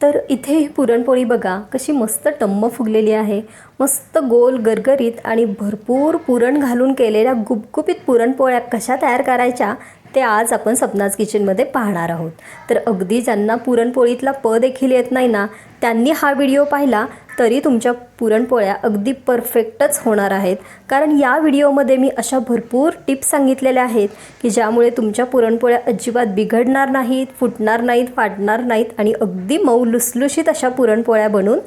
तर इथे ही पुरणपोळी बघा कशी मस्त टम्म फुगलेली आहे. मस्त गोल गरगरीत आणि भरपूर पुरण घालून केलेल्या गुपगुपीत पुरणपोळ्या कशा तयार करायच्या ते आज आपण सपनाज किचनमध्ये पाहणार आहोत. तर अगदी ज्यांना पुरणपोळीतला प देखील येत नाही ना त्यांनी हा व्हिडिओ पाहिला. तरी तुमच्या पुरणपोळ्या अगदी परफेक्टच होणार आहेत. कारण या व्हिडिओमध्ये मी अशा भरपूर टिप्स सांगितलेल्या आहेत की ज्यामुळे तुमच्या पुरणपोळ्या अजिबात बिघडणार नाहीत फुटणार नाहीत फाटणार नाहीत आणि अगदी मऊ लुसलुशीत अशा पुरणपोळ्या बनून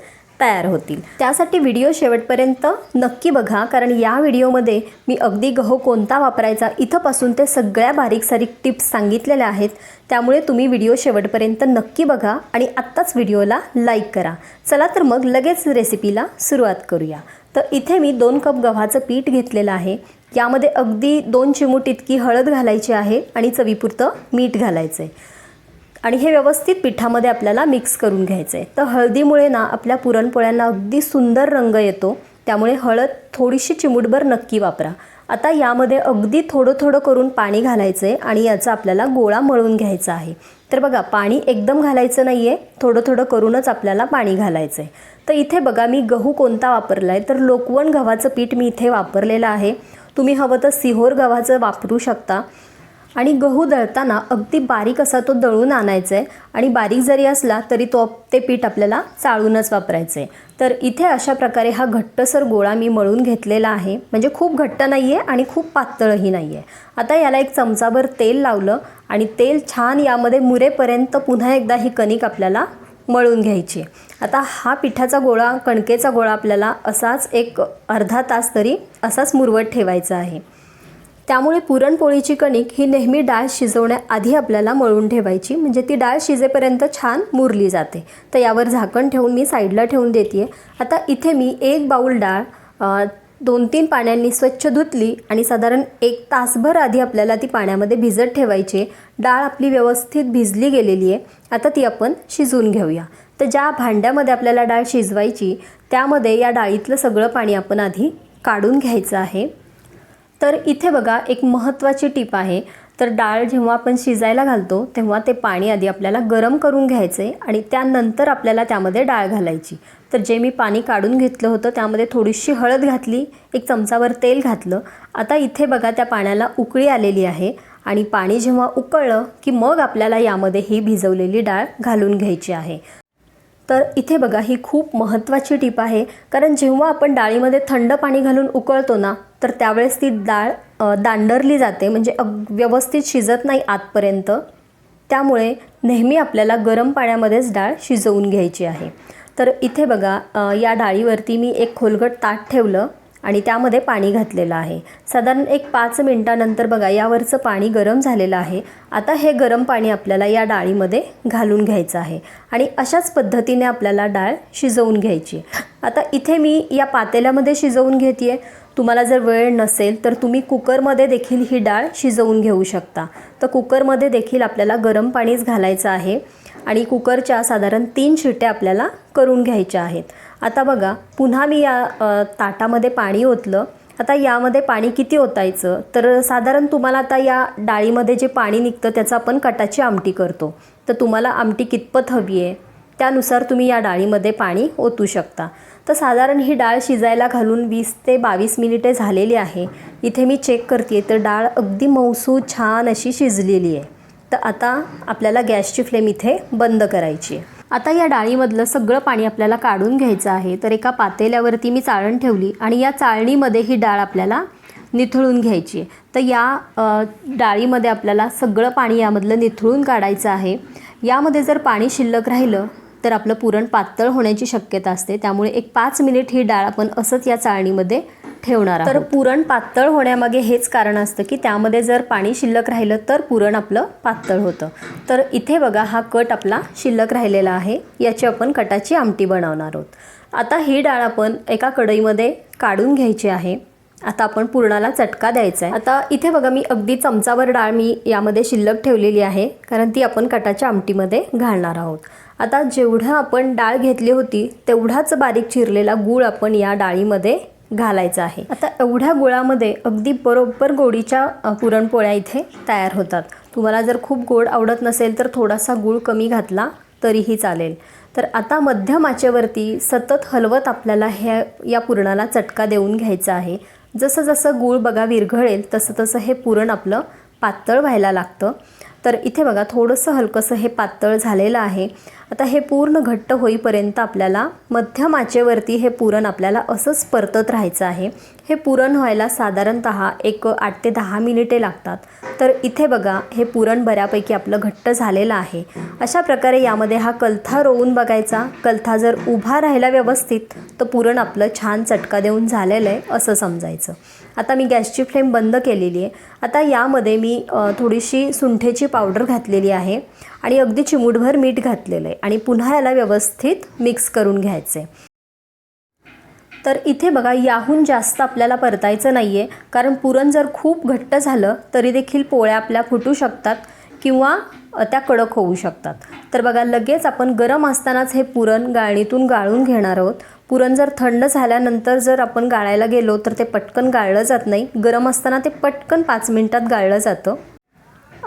तयार होतील. त्यासाठी व्हिडिओ शेवटपर्यंत नक्की बघा कारण या व्हिडिओमध्ये मी अगदी गहू कोणता वापरायचा इथंपासून ते सगळ्या बारीक सारीक टिप्स सांगितलेल्या आहेत. त्यामुळे तुम्ही व्हिडिओ शेवटपर्यंत नक्की बघा आणि आत्ताच व्हिडिओला लाईक करा. चला तर मग लगेच रेसिपीला सुरुवात करूया. तर इथे मी दोन कप गव्हाचं पीठ घेतलेलं आहे. यामध्ये अगदी दोन चिमूट इतकी हळद घालायची आहे आणि चवीपुरतं मीठ घालायचं आहे आणि हे व्यवस्थित पिठामध्ये आपल्याला मिक्स करून घ्यायचं आहे तर हळदीमुळे ना आपल्या पुरणपोळ्यांना अगदी सुंदर रंग येतो. त्यामुळे हळद थोडीशी चिमूटभर नक्की वापरा. आता यामध्ये अगदी थोडं थोडं करून पाणी घालायचं आहे आणि याचा आपल्याला गोळा मळून घ्यायचा आहे. तर बघा पाणी एकदम घालायचं नाही आहे थोडं थोडं करूनच आपल्याला पाणी घालायचं आहे तर इथे बघा मी गहू कोणता वापरला आहे तर लोकवण गव्हाचं पीठ मी इथे वापरलेलं आहे. तुम्ही हवं तर सिहोर गव्हाचं वापरू शकता. आणि गहू दळताना अगदी बारीक असा तो दळून आणायचा आहे आणि बारीक जरी असला तरी तो ते पीठ आपल्याला चाळूनच वापरायचं आहे तर इथे अशा प्रकारे हा घट्टसर गोळा मी मळून घेतलेला आहे. म्हणजे खूप घट्ट नाही आहे आणि खूप पातळही नाही आहे आता याला एक चमचाभर तेल लावलं आणि तेल छान यामध्ये मुरेपर्यंत पुन्हा एकदा ही कणिक आपल्याला मळून घ्यायची आता हा पिठाचा गोळा कणकेचा गोळा आपल्याला असाच एक अर्धा तास तरी असाच मुरवत ठेवायचा आहे. त्यामुळे पुरणपोळीची कणिक ही नेहमी डाळ शिजवण्याआधी आपल्याला मळून ठेवायची. म्हणजे ती डाळ शिजेपर्यंत छान मुरली जाते. तर यावर झाकण ठेवून मी साईडला ठेवून देते आता इथे मी एक बाऊल डाळ दोन तीन पाण्याने स्वच्छ धुतली आणि साधारण एक तासभर आधी आपल्याला ती पाण्यामध्ये भिजत ठेवायची आहे. डाळ आपली व्यवस्थित भिजली गेलेली आहे. आता ती आपण शिजवून घेऊया. तर ज्या भांड्यामध्ये आपल्याला डाळ शिजवायची त्यामध्ये या डाळीतलं सगळं पाणी आपण आधी काढून घ्यायचं आहे. तर इथे बघा एक महत्त्वाची टीप आहे. तर डाळ जेव्हा आपण शिजायला घालतो तेव्हा ते पाणी आधी आपल्याला गरम करून घ्यायचे आणि त्यानंतर आपल्याला त्यामध्ये डाळ घालायची. तर जे मी पाणी काढून घेतलं होतं त्यामध्ये थोडीशी हळद घातली एक चमचावर तेल घातलं. आता इथे बघा त्या पाण्याला उकळी आलेली आहे आणि पाणी जेव्हा उकळलं की मग आपल्याला यामध्ये ही भिजवलेली डाळ घालून घ्यायची आहे. तर इथे बघा ही खूप महत्त्वाची टीप आहे. कारण जेव्हा आपण डाळीमध्ये थंड पाणी घालून उकळतो ना तर त्यावेळेस ती डाळ दांडरली जाते म्हणजे अग व्यवस्थित शिजत नाही आतपर्यंत. त्यामुळे नेहमी आपल्याला गरम पाण्यामध्येच डाळ शिजवून घ्यायची आहे. तर इथे बघा या डाळीवरती मी एक खोलगट ताट ठेवलं आणि त्यामध्ये पाणी घातलेलं आहे. साधारण एक पाच मिनटानंतर बघा यावरचं पाणी गरम झालेलं आहे. आता हे गरम पाणी आपल्याला या डाळीमध्ये घालून घ्यायचं आहे आणि अशाच पद्धतीने आपल्याला डाळ शिजवून घ्यायची आता इथे मी या पातेल्यामध्ये शिजवून घेते आहे तुम्हाला जर वेळ नसेल तर तुम्ही कुकरमध्ये देखील ही डाळ शिजवून घेऊ शकता. तर कुकरमध्ये देखील आपल्याला गरम पाणीच घालायचं आहे आणि कुकरच्या साधारण तीन शिट्या आपल्याला करून घ्यायच्या आहेत. आता बघा पुन्हा मी या ताटामध्ये पाणी ओतलं. आता यामध्ये पाणी किती ओतायचं? तर साधारण तुम्हाला आता या डाळीमध्ये जे पाणी निघतं त्याचं आपण कटाची आमटी करतो. तर तुम्हाला आमटी कितपत हवी आहे? त्यानुसार तुम्ही या डाळीमध्ये पाणी ओतू शकता. तर साधारण ही डाळ शिजायला घालून वीस ते बावीस मिनिटे झालेली आहे. इथे मी चेक करते तर डाळ अगदी मऊसू छान अशी शिजलेली आहे. तर आता आपल्याला गॅसची फ्लेम इथे बंद करायची आहे. आता या डाळीमधलं सगळं पाणी आपल्याला काढून घ्यायचं आहे. तर एका पातेल्यावरती मी चाळण ठेवली आणि या चाळणीमध्ये ही डाळ आपल्याला निथळून घ्यायची आहे. तर या डाळीमध्ये आपल्याला सगळं पाणी यामधलं निथळून काढायचं आहे. यामध्ये जर पाणी शिल्लक राहिलं तर आपलं पुरण पातळ होण्याची शक्यता असते. त्यामुळे एक पाच मिनिट ही डाळ आपण असंच या चाळणीमध्ये ठेवणार. तर पुरण पातळ होण्यामागे हेच कारण असतं की त्यामध्ये जर पाणी शिल्लक राहिलं तर पुरण आपलं पातळ होतं. तर इथे बघा हा कट आपला शिल्लक राहिलेला आहे. याची आपण कटाची आमटी बनवणार आहोत. आता ही डाळ आपण एका कढईमध्ये काढून घ्यायची आहे. आता आपण पुरणाला चटका द्यायचा आहे. आता इथे बघा मी अगदी चमचावर डाळ मी यामध्ये शिल्लक ठेवलेली आहे. कारण ती आपण कटाच्या आमटीमध्ये घालणार आहोत. आता जेवढं आपण डाळ घेतली होती तेवढाच बारीक चिरलेला गूळ आपण या डाळीमध्ये घालायचा आहे. आता एवढ्या गुळामध्ये अगदी बरोबर गोडीच्या पुरणपोळ्या इथे तयार होतात. तुम्हाला जर खूप गोड आवडत नसेल तर थोडासा गूळ कमी घातला तरीही चालेल. तर आता मध्यम आचेवरती सतत हलवत आपल्याला ह्या या पुरणाला चटका देऊन घ्यायचा आहे. जसं जसं गूळ बघा विरघळेल तसं तसं हे पुरण आपलं पातळ व्हायला लागतं. तर इथे बघा थोडंसं हलकंसं हे पातळ झालेलं आहे. आता हे पूर्ण घट्ट होईपर्यंत आपल्याला मध्यम आचेवरती हे पुरण आपल्याला असंच परतत राहायचं आहे. हे पुरण व्हायला साधारणत एक आठ ते दहा मिनिटे लागतात. तर इथे बघा हे पुरण बऱ्यापैकी आपलं घट्ट झालेलं आहे. अशा प्रकारे यामध्ये हा कलथा रोवून बघायचा. कलथा जर उभा राहिला व्यवस्थित तर पुरण आपलं छान चटका देऊन झालेलं आहे असं समजायचं. आता मी गॅसची फ्लेम बंद केलेली आहे. आता यामध्ये मी थोडीशी सुंठेची पावडर घातलेली आहे आणि अगदी चिमूटभर मीठ घातलेलं आहे आणि पुन्हा याला व्यवस्थित मिक्स करून घ्यायचं आहे. तर इथे बघा याहून जास्त आपल्याला परतायचं नाही आहे कारण पुरण जर खूप घट्ट झालं तरी देखील पोळ्या आपल्या फुटू शकतात किंवा त्या कडक होऊ शकतात. तर बघा लगेच आपण गरम असतानाच हे पुरण गाळणीतून गाळून घेणार आहोत. पुरण जर थंड झाल्यानंतर जर आपण गाळायला गेलो तर ते पटकन गाळलं जात नाही. गरम असताना ते पटकन पाच मिनटात गाळलं जातं.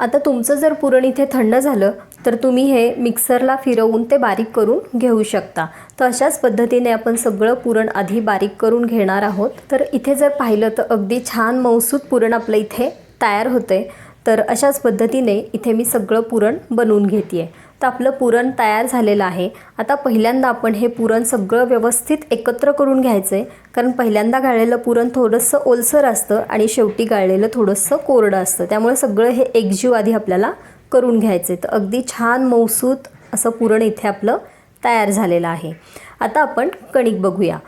आता तुमचं जर पुरण इथे थंड झालं तर तुम्ही हे मिक्सरला फिरवून ते बारीक करून घेऊ शकता. तर अशाच पद्धतीने आपण सगळं पुरण आधी बारीक करून घेणार आहोत. तर इथे जर पाहिलं तर अगदी छान मौसूद पुरण आपलं इथे तयार होते तर अशाच पद्धतीने इथे मी सगळं पुरण बनवून घेते आहे तर आपलं पुरण तयार झालेलं आहे. आता पहिल्यांदा आपण हे पुरण सगळं व्यवस्थित एकत्र करून घ्यायचं आहे कारण पहिल्यांदा गाळलेलं पुरण थोडंसं ओलसर असतं आणि शेवटी गाळलेलं थोडंसं कोरडं असतं. त्यामुळे सगळं हे एकजीव आधी आपल्याला करून घ्यायचं आहे तर अगदी छान मौसूत असं पुरण इथे आपलं तयार झालेलं आहे. आता आपण कणिक बघूया.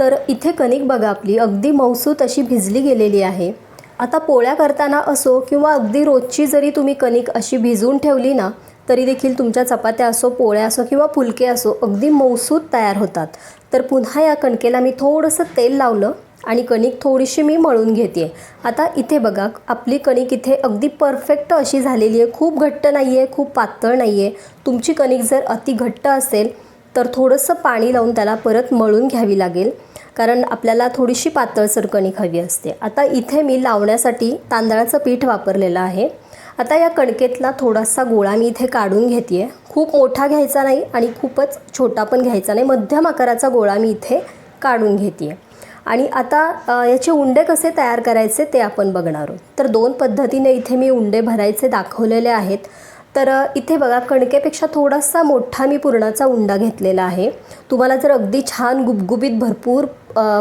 तर इथे कणिक बघा आपली. अगदी मौसूत अशी भिजली गेलेली आहे. आता पोळ्या करताना असो किंवा अगदी रोजची जरी तुम्ही कणिक अशी भिजवून ठेवली ना तरी देखील तुमच्या चपात्या असो पोळ्या असो किंवा फुलके असो अगदी मौसूद तयार होतात. तर पुन्हा या कणकेला मी थोडंसं तेल लावलं आणि कणिक थोडीशी मी मळून घेते. आता इथे बघा आपली कणिक इथे अगदी परफेक्ट अशी झालेली आहे. खूप घट्ट नाही आहे खूप पातळ नाही आहे तुमची कणिक जर अति घट्ट असेल तर थोडंसं पाणी लावून त्याला परत मळून घ्यावी लागेल. कारण आपल्याला थोडीशी पातळसर कणिक हवी असते. आता इथे मी लावण्यासाठी तांदळाचं पीठ वापरलेलं आहे. आता या कणकेतला थोडासा गोळा मी इथे काढून घेते आहे खूप मोठा घ्यायचा नाही आणि खूपच छोटा पण घ्यायचा नाही. मध्यम आकाराचा गोळा मी इथे काढून घेते आहे आणि आता याचे उंडे कसे तयार करायचे ते आपण बघणार आहोत. तर दोन पद्धतीने इथे मी उंडे भरायचे दाखवलेले आहेत. तर इथे बघा कणकेपेक्षा थोडासा मोठा मी पुरणाचा उंडा घेतलेला आहे. तुम्हाला जर अगदी छान गुबगुबीत भरपूर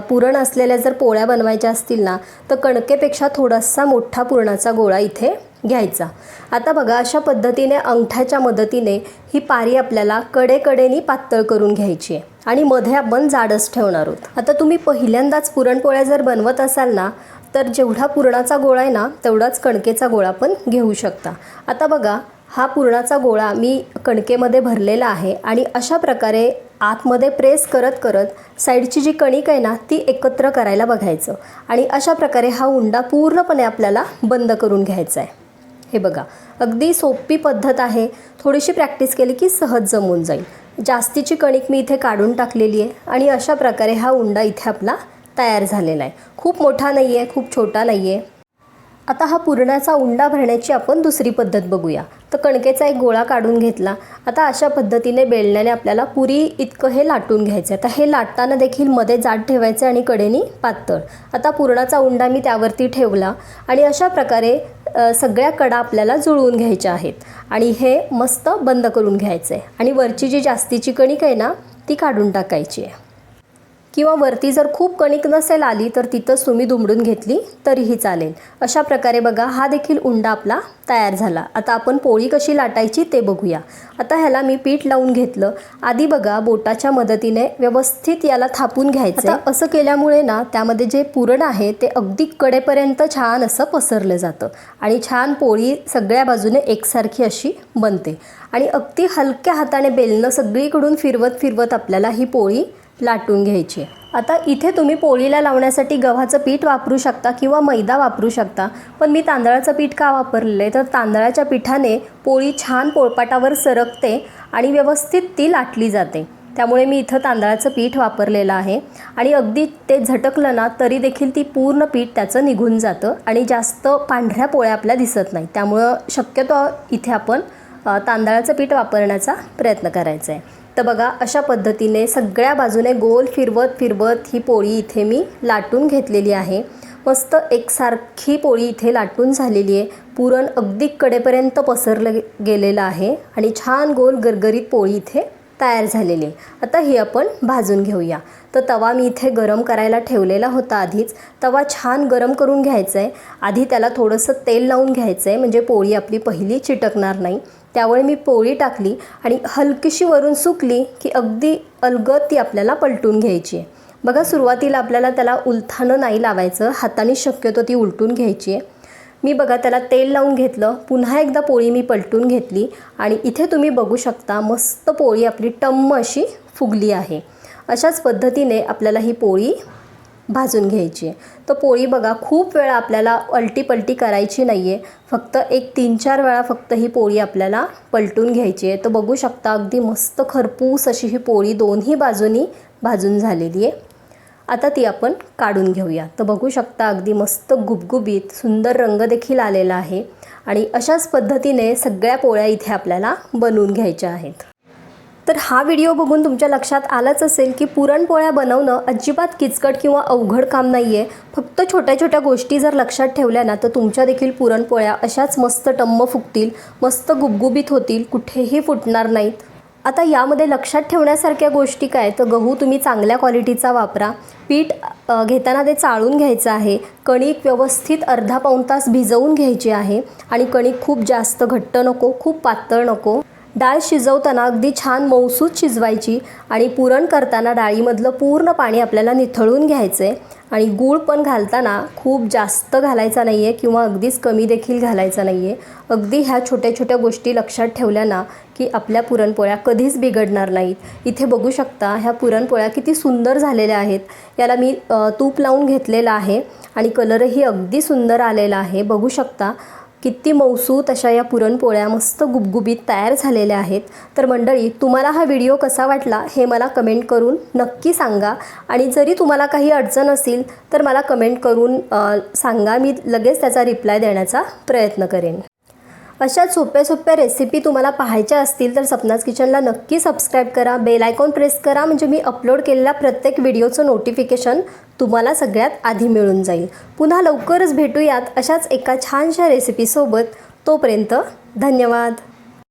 पुरण असलेल्या जर पोळ्या बनवायच्या असतील ना तर कणकेपेक्षा थोडासा मोठा पुरणाचा गोळा इथे घ्यायचा. आता बघा अशा पद्धतीने अंगठ्याच्या मदतीने ही पारी आपल्याला कडेकडेनी पातळ करून घ्यायची आहे आणि मध्ये आपण जाडच ठेवणार आहोत. आता तुम्ही पहिल्यांदाच पुरणपोळ्या जर बनवत असाल ना तर जेवढा पुरणाचा गोळा आहे ना तेवढाच कणकेचा गोळा पण घेऊ शकता. आता बघा हा पुरणाचा गोळा मी कणकेमध्ये भरलेला आहे आणि अशा प्रकारे आतमध्ये प्रेस करत करत साईडची जी कणिक आहे ना ती एकत्र करायला बघायचं. आणि अशा प्रकारे हा उंडा पूर्णपणे आपल्याला बंद करून घ्यायचा आहे. हे बघा अगदी सोपी पद्धत आहे. थोडीशी प्रॅक्टिस केली की सहज जमून जाईल. जास्तीची कणिक मी इथे काढून टाकलेली आहे आणि अशा प्रकारे हा उंडा इथे आपला तयार झालेला आहे. खूप मोठा नाही आहे खूप छोटा नाही आहे आता हा पुरणाचा उंडा भरण्याची आपण दुसरी पद्धत बघूया. तर कणकेचा एक गोळा काढून घेतला. आता अशा पद्धतीने बेलण्याने आपल्याला पुरी इतकं हे लाटून घ्यायचं आहे. आता हे लाटताना देखील मध्ये जाड ठेवायचं आणि कडेनी पातळ. आता पुरणाचा उंडा मी त्यावरती ठेवला आणि अशा प्रकारे सगळ्या कडा आपल्याला जुळवून घ्यायच्या आहेत. आणि हे मस्त बंद करून घ्यायचं आहे आणि वरची जी जास्तीची कणिक आहे ना ती काढून टाकायची आहे. किंवा वरती जर खूप कणिक नसेल आली तर तिथंच तुम्ही दुमडून घेतली तरीही चालेल. अशा प्रकारे बघा हा देखील उंडा आपला तयार झाला. आता आपण पोळी कशी लाटायची ते बघूया. आता ह्याला मी पीठ लावून घेतलं. आधी बघा बोटाच्या मदतीने व्यवस्थित याला थापून घ्यायचं असं केल्यामुळे ना त्यामध्ये जे पुरण आहे ते अगदी कडेपर्यंत छान असं पसरलं जातं. आणि छान पोळी सगळ्या बाजूने एकसारखी अशी बनते. आणि अगदी हलक्या हाताने बेलणं सगळीकडून फिरवत फिरवत आपल्याला ही पोळी लाटून घ्यायची. आता इथे तुम्ही पोळीला लावण्यासाठी गव्हाचं पीठ वापरू शकता किंवा मैदा वापरू शकता पण मी तांदळाचं पीठ का वापरलेलं आहे? तर तांदळाच्या पिठाने पोळी छान पोळपाटावर सरकते आणि व्यवस्थित ती लाटली जाते. त्यामुळे मी इथं तांदळाचं पीठ वापरलेलं आहे. आणि अगदी ते झटकलं ना तरी देखील ती पूर्ण पीठ त्याचं निघून जातं आणि जास्त पांढऱ्या पोळ्या आपल्या दिसत नाही त्यामुळं शक्यतो इथे आपण तांदळाचं पीठ वापरण्याचा प्रयत्न करायचा आहे. तर बघा अशा पद्धतीने सगळ्या बाजूने गोल फिरवत फिरवत ही पोळी इथे मी लाटून घेतलेली आहे. मस्त एकसारखी पोळी इथे लाटून झालेली आहे. पुरण अगदी कडेपर्यंत पसरलं गेलेलं आहे आणि छान गोल गरगरीत पोळी इथे तयार झालेली आहे. आता ही आपण भाजून घेऊया. तर तवा मी इथे गरम करायला ठेवलेला होता आधीच. तवा छान गरम करून घ्यायचा आहे आधी त्याला थोडंसं तेल लावून घ्यायचं आहे म्हणजे पोळी आपली पहिली चिटकणार नाही. त्यामुळे मी पोळी टाकली आणि हलकीशी वरून सुकली की अगदी अलगद ती आपल्याला पलटून घ्यायची आहे. बघा सुरुवातीला आपल्याला त्याला उलथानं नाही लावायचं हाताने शक्यतो ती उलटून घ्यायची आहे. मी बघा त्याला तेल लावून घेतलं पुन्हा एकदा पोळी मी पलटून घेतली आणि इथे तुम्ही बघू शकता मस्त पोळी आपली टम्म अशी फुगली आहे. अशाच पद्धतीने आपल्याला ही पोळी भाजून घ्यायची आहे. तर पोळी बघा खूप वेळा आपल्याला अलटी पलटी करायची नाही आहे फक्त एक तीन चार वेळा फक्त ही पोळी आपल्याला पलटून घ्यायची आहे. तर बघू शकता अगदी मस्त खरपूस अशी ही पोळी दोन्ही बाजूनी भाजून झालेली आहे. आता ती आपण काढून घेऊया. तर बघू शकता अगदी मस्त गुबगुबीत सुंदर रंग देखील आलेला आहे. आणि अशाच पद्धतीने सगळ्या पोळ्या इथे आपल्याला बनवून घ्यायच्या आहेत. तर हा व्हिडिओ बघून तुमच्या लक्षात आलंच असेल की पुरणपोळ्या बनवणं अजिबात किचकट किंवा अवघड काम नाही आहे फक्त छोट्या छोट्या गोष्टी जर लक्षात ठेवल्या ना तर तुमच्या देखील पुरणपोळ्या अशाच मस्त टम्म फुगतील मस्त गुबगुबीत होतील कुठेही फुटणार नाहीत. आता यामध्ये लक्षात ठेवण्यासारख्या गोष्टी काय? तर गहू तुम्ही चांगल्या क्वालिटीचा वापरा. पीठ घेताना ते चाळून घ्यायचं आहे. कणिक व्यवस्थित अर्धा पाऊण तास भिजवून घ्यायची आहे. आणि कणिक खूप जास्त घट्ट नको खूप पातळ नको. डाळ शिजवताना अगदी छान मौसूद शिजवायची आणि पुरण करताना डाळीमधलं पूर्ण पाणी आपल्याला निथळून घ्यायचं आहे आणि गूळ पण घालताना खूप जास्त घालायचा नाही आहे किंवा अगदीच कमी देखील घालायचा नाही आहे अगदी ह्या छोट्या छोट्या गोष्टी लक्षात ठेवल्या ना की आपल्या पुरणपोळ्या कधीच बिघडणार नाहीत. इथे बघू शकता ह्या पुरणपोळ्या किती सुंदर झालेल्या आहेत. याला मी तूप लावून घेतलेलं आहे आणि कलरही अगदी सुंदर आलेला आहे. बघू शकता किती मौसूत अशा या पुरणपोळ्या मस्त गुबगुबीत तयार झालेल्या आहेत. तर मंडळी तुम्हाला हा व्हिडिओ कसा वाटला हे मला कमेंट करून नक्की सांगा. आणि जरी तुम्हाला काही अडचण असेल तर मला कमेंट करून सांगा. मी लगेच त्याचा रिप्लाय देण्याचा प्रयत्न करेन. अशा सोप्या सोप्या रेसिपी तुम्हाला पाहायच्या असतील तर सपनाज किचनला नक्की सबस्क्राईब करा. बेल आयकॉन प्रेस करा. म्हणजे मी अपलोड केलेल्या प्रत्येक व्हिडिओचं नोटिफिकेशन तुम्हाला सगळ्यात आधी मिळून जाईल. पुन्हा लवकरच भेटूयात अशाच एका छानशा रेसिपीसोबत तोपर्यंत धन्यवाद.